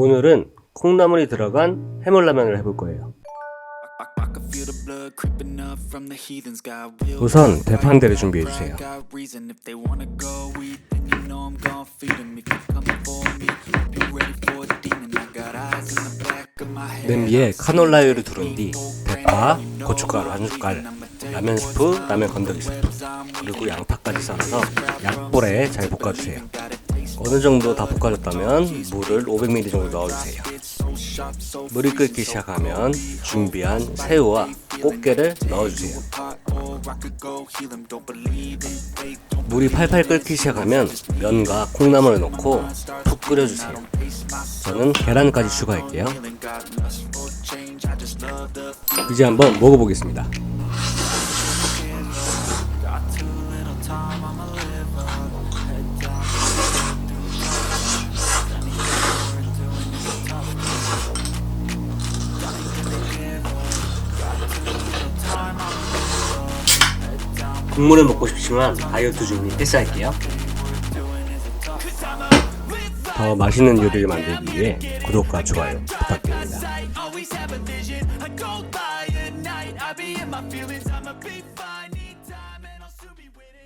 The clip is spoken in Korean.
오늘은 콩나물이 들어간 해물라면을 해볼 거예요. 우선 대파한대를 준비해 주세요. 냄비에 카놀라유를 두른 뒤 대파, 고춧가루 한 숟갈, 라면 스프, 라면 건더기 스프, 그리고 양파까지 썰어서 약불에 잘 볶아주세요. 어느 정도 다 볶아졌다면 물을 500ml 정도 넣어주세요. 물이 끓기 시작하면 준비한 새우와 꽃게를 넣어주세요. 물이 팔팔 끓기 시작하면 면과 콩나물을 넣고 푹 끓여주세요. 저는 계란까지 추가할게요. 이제 한번 먹어보겠습니다. 국물을 먹고 싶지만 다이어트 중이니 패스할게요. 더 맛있는 요리를 만들기 위해 구독과 좋아요 부탁드립니다.